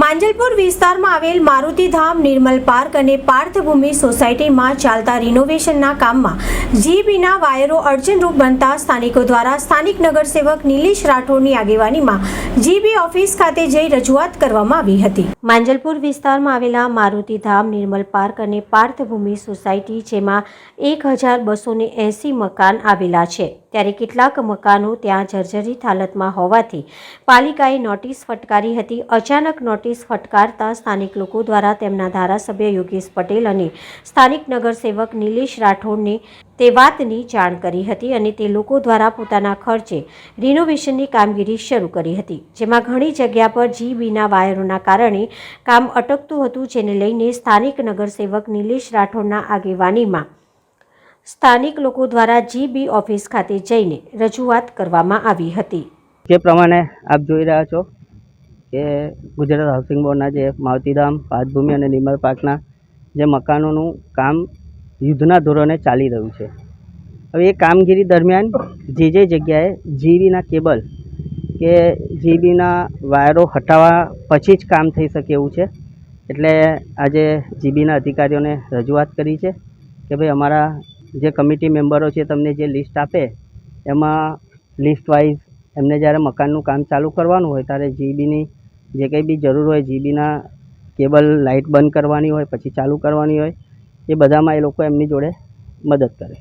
માંજલપુર વિસ્તારમાં આવેલ મારુતિધામ નિર્મલ પાર્ક અને પાર્થભૂમિ સોસાયટીમાં ચાલતા રિનોવેશનના કામમાં જીબીના વાયરો અડચણરૂપ બનતા સ્થાનિકો દ્વારા સ્થાનિક નગરસેવક નીલેશ રાઠોડની આગેવાનીમાં જીબી ઓફિસ ખાતે જઈ રજૂઆત કરવામાં આવી હતી. માંજલપુર વિસ્તારમાં આવેલા મારુતિધામ નિર્મલ પાર્ક અને પાર્થભૂમિ સોસાયટી, જેમાં એક હજાર બસો એંસી મકાન આવેલા છે. ત્યારે કેટલાક મકાનો ત્યાં જર્જરિત હાલતમાં હોવાથી પાલિકાએ નોટિસ ફટકારી હતી. અચાનક નોટિસ ફટકારતા સ્થાનિક લોકો દ્વારા તેમના ધારાસભ્ય યોગેશ પટેલ અને સ્થાનિક નગરસેવક નિલેશ રાઠોડને તે વાતની જાણ કરી હતી અને તે લોકો દ્વારા પોતાના ખર્ચે રિનોવેશનની કામગીરી શરૂ કરી હતી, જેમાં ઘણી જગ્યા પર જીબીના વાયરોના કારણે કામ અટકતું હતું, જેને લઈને સ્થાનિક નગરસેવક નિલેશ રાઠોડના આગેવાનીમાં સ્થાનિક લોકો દ્વારા જીબી ઓફિસ ખાતે જઈને રજૂઆત કરવામાં આવી હતી. જે પ્રમાણે આપ જોઈ રહ્યા છો કે ગુજરાત હાઉસિંગ બોર્ડના જે માવતીધામ પાતભૂમિ અને નિર્મલ પાર્કના જે મકાનોનું કામ યુદ્ધના ધોરણે ચાલી રહ્યું છે. હવે એ કામગીરી દરમિયાન જે જે જગ્યાએ જીબીના કેબલ કે જીબીના વાયરો હટાવવા પછી જ કામ થઈ શકે એવું છે. એટલે આજે જીબીના અધિકારીઓને રજૂઆત કરી છે કે ભાઈ અમારા જે કમિટી મેમ્બરો છે તમને જે લિસ્ટ આપે, એમાં લિસ્ટ વાઇઝ એમને જ્યારે મકાનનું કામ ચાલુ કરવાનું હોય ત્યારે જીબીની જે કંઈ બી જરૂર હોય જીબીના કેબલ લાઇટ બંધ કરવાની હોય, પછી ચાલુ કરવાની હોય, એ બધામાં એ લોકો એમની જોડે મદદ કરે.